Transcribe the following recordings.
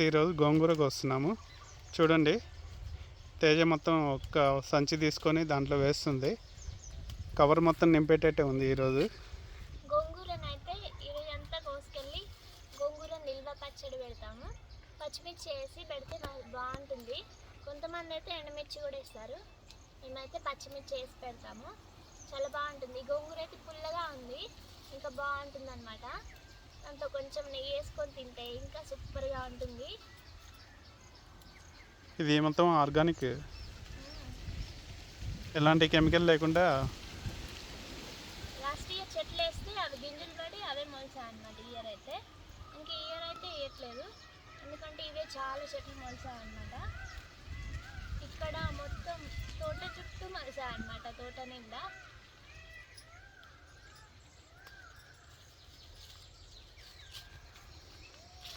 ఈరోజు గోంగూరకు వస్తున్నాము. చూడండి. తేజ మొత్తం ఒక సంచి తీసుకొని దాంట్లో వేస్తుంది. కవర్ మొత్తం నింపేటట్టే ఉంది ఈరోజు. గోంగూరను అయితే ఈరోజు అంతా కోసుకెళ్ళి గోంగూర నిల్వ పచ్చడి పెడతాము. పచ్చిమిర్చి వేసి పెడితే బాగుంటుంది. కొంతమంది అయితే ఎండమిర్చి కూడా వేస్తారు. మేమైతే పచ్చిమిర్చి వేసి పెడతాము. చాలా బాగుంటుంది. గోంగూర అయితే పుల్లగా ఉంది. ఇంకా బాగుంటుంది అనమాట దాంతో కొంచెం నెయ్యి వేసుకొని తింటే ఇంకా సూపర్గా ఉంటుంది. ఇది మొత్తం ఆర్గానిక్. ఎలాంటి కెమికల్ లేకుండా లాస్ట్ ఇయర్ చెట్లు వేస్తే అవి గింజలు పడి అవే మొలిసాయి అనమాట ఇయర్ అయితే. ఇంక ఇయర్ అయితే వేయట్లేదు. ఎందుకంటే ఇవే చాలా చెట్లు మొలిసాయి అనమాట ఇక్కడ మొత్తం తోట చుట్టూ మొలిసాయి అనమాట తోట నిండా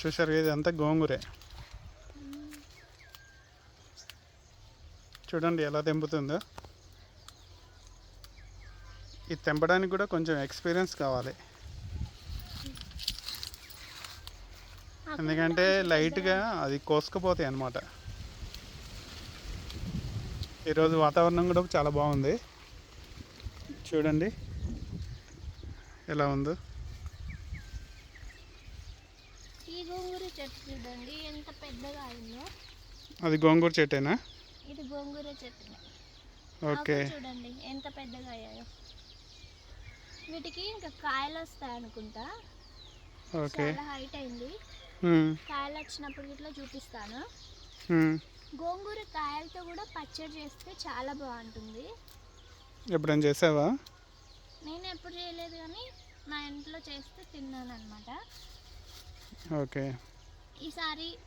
చూసారు ఇది గోంగూరే. చూడండి ఎలా తెంపుతుందో. ఇది తెంపడానికి కూడా కొంచెం ఎక్స్పీరియన్స్ కావాలి. ఎందుకంటే లైట్గా అది కోసుకుపోతాయి అన్నమాట. ఈరోజు వాతావరణం కూడా చాలా బాగుంది. చూడండి. ఎలా ఉందో ఈ గోంగూర చెట్టు చూడండి ఎంత పెద్దగా అయిందో. అది గోంగూర చెట్టేనా? ఇది గోంగూర చెట్టు. ఓకే. చూడండి ఎంత పెద్దగా అయ్యాయో. వీటికి ఇంకా కాయలు వస్తాయి అనుకుంటా. ఓకే. చాలా హైట్ అయింది. కాయలు వచ్చినప్పుడు ఇట్లా చూపిస్తాను. గోంగూర కాయలతో కూడా పచ్చడి చేస్తే చాలా బాగుంటుంది. ఎప్పుడైనా చేసావా? నేను ఎప్పుడు చేయలేదు కానీ మా ఇంట్లో చేస్తే తిన్నాను అనమాట ఓకే. ఈసారి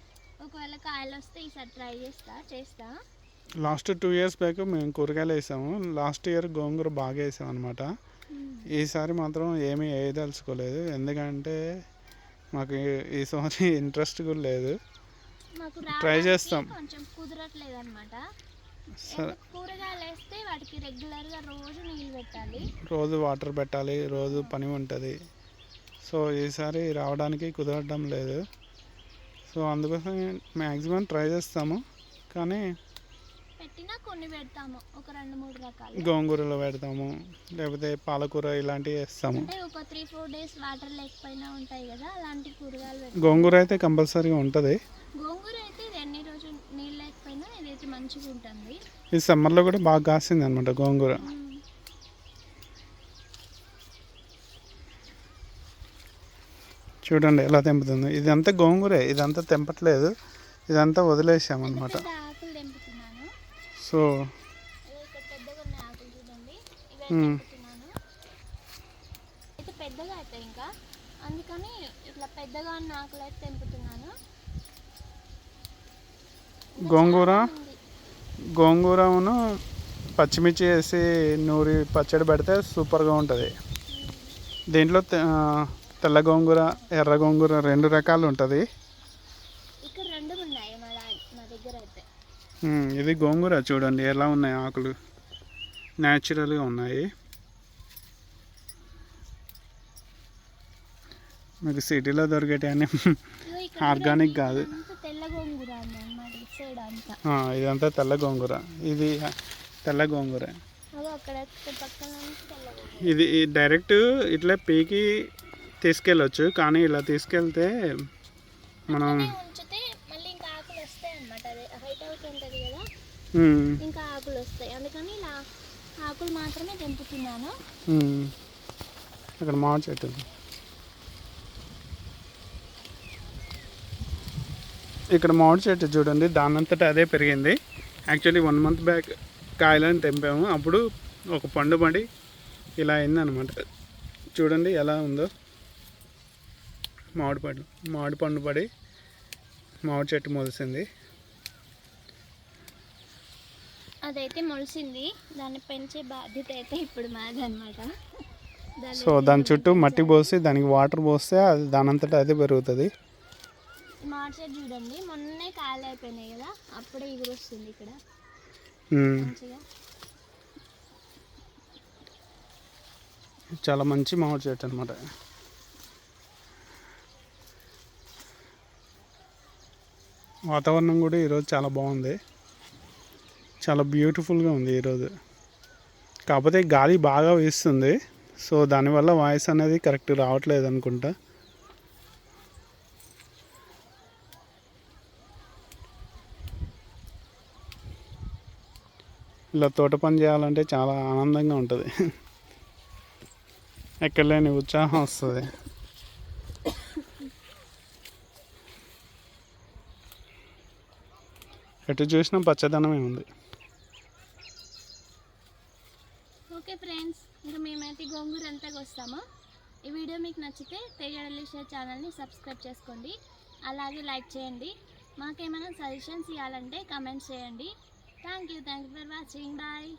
ఒకవేళ కాయలు వస్తే ఈసారి ట్రై చేస్తా చేస్తా. లాస్ట్ టూ ఇయర్స్ బ్యాక్ మేము కూరగాయలు వేసాము. లాస్ట్ ఇయర్ గోంగూర బాగా వేసాం అనమాట ఈసారి మాత్రం ఏమీ వేయదలుచుకోలేదు. ఎందుకంటే మాకు ఈ- సంవత్సరం ఇంట్రెస్ట్ కూడా లేదు. రావడానికి చేస్తాం. కొంచెం కుదరట్లేదు అనమాట కూరగాయలు వేస్తే వాటికి రెగ్యులర్గా రోజు నీళ్ళు పెట్టాలి. రోజు వాటర్ పెట్టాలి రోజు పని ఉంటుంది. సో ఈసారి రావడానికి కుదరడం లేదు. సో అందుకోసం మ్యాక్సిమం ట్రై చేస్తాము. కానీ పెట్టినా కొన్ని పెడతాము. ఒక రెండు మూడు రకాలు. గోంగూరలో పెడతాము. లేకపోతే పాలకూర ఇలాంటివి వేస్తాము. అంటే ఒక త్రీ ఫోర్ డేస్ వాటర్ లేకపోయినా ఉంటాయి కదా అలాంటి కూరగాయలు పెడతాం గోంగూర అయితే కంపల్సరీగా ఉంటుంది. గోంగూర అయితే ఇది ఎన్ని రోజులు నీళ్ళు లేకపోయినా ఇదైతే మంచిగా ఉంటుంది. ఈ సమ్మర్లో కూడా బాగా కాసింది అనమాట గోంగూర మ్మ్. చూడండి ఎలా తెంపుతుందో. ఇదంతా గోంగూరే ఇదంతా తెంపట్లేదు. ఇదంతా వదిలేసామన్నమాట. సో ఇదిగో ఇక్కడ పెద్దగా ఉన్న ఆకులు చూడండి. ఇవే మ్మ్. తెంపుతున్నాను. అయితే పెద్దగా అవుతాయి ఇంకా. అందుకని ఇట్లా పెద్దగా ఉన్న ఆకులు అయితే తెంపుతున్నాను. ఇంకా గోంగూర. గోంగూరను పచ్చిమిర్చి వేసి నూరి పచ్చడి పెడితే సూపర్గా ఉంటుంది. దీంట్లో తెల్ల గోంగూర ఎర్ర గోంగూర రెండు రకాలు ఉంటుంది. ఇది గోంగూర చూడండి ఎలా ఉన్నాయి ఆకులు? న్యాచురల్గా ఉన్నాయి. మీకు సిటీలో దొరికేటి ఇదిగో ఇక్కడ ఆర్గానిక్ కాదు. ఇదంతా తెల్ల గోంగూర. ఇది తెల్ల గోంగూర. ఇది డైరెక్ట్ ఇట్లా పీకి తీసుకెళ్ళొచ్చు. కానీ ఇలా తీసుకెళ్తే మనం ఇంకా ఆకులు వస్తాయి అందుకని ఇలా ఆకులు మాత్రమే తెంపుతున్నాను. ఇక్కడ మామిడి చెట్టు. ఇక్కడ మామిడి చెట్టు చూడండి. దానంతటా అదే పెరిగింది. యాక్చువల్లీ వన్ మంత్ బ్యాక్ కాయలను తెంపాము. అప్పుడు ఒక పండు పడి ఇలా అయిందనమాట చూడండి ఎలా ఉందో. మామిడి పండు మామిడి పండు పడి మామిడి చెట్టు మొలిసింది. అదైతే మొలిసింది. దాన్ని పెంచే బాధ్యత అయితే ఇప్పుడు మాది అనమాట సో దాని చుట్టూ మట్టి పోసి దానికి వాటర్ పోస్తే అది దానంతటా అదే పెరుగుతుంది. మామిడి చెట్టు చూడండి. మొన్నే కాయలు అయిపోయినాయి కదా అప్పుడే ఎగురు వస్తుంది ఇక్కడ చాలా మంచి మామిడి చెట్టు అనమాట వాతావరణం కూడా ఈరోజు చాలా బాగుంది. చాలా బ్యూటిఫుల్గా ఉంది ఈరోజు. కాకపోతే గాలి బాగా వీస్తుంది. సో దానివల్ల వాయిస్ అనేది కరెక్ట్ రావట్లేదు అనుకుంటా. ఇలా తోట పని చేయాలంటే చాలా ఆనందంగా ఉంటుంది. ఎక్కడ లేని ఉత్సాహం వస్తుంది. ఎటు చూసినా పచ్చదనమే ఉంది ఓకే ఫ్రెండ్స్ ఇంకా మేమైతే గోంగూర అంతా వస్తామో ఈ వీడియో మీకు నచ్చితే తేగడలిషే ఛానల్ని సబ్స్క్రైబ్ చేసుకోండి. అలాగే లైక్ చేయండి. మాకేమైనా సజెషన్స్ ఇవ్వాలంటే కమెంట్స్ చేయండి. Thank you thank you for watching. Bye.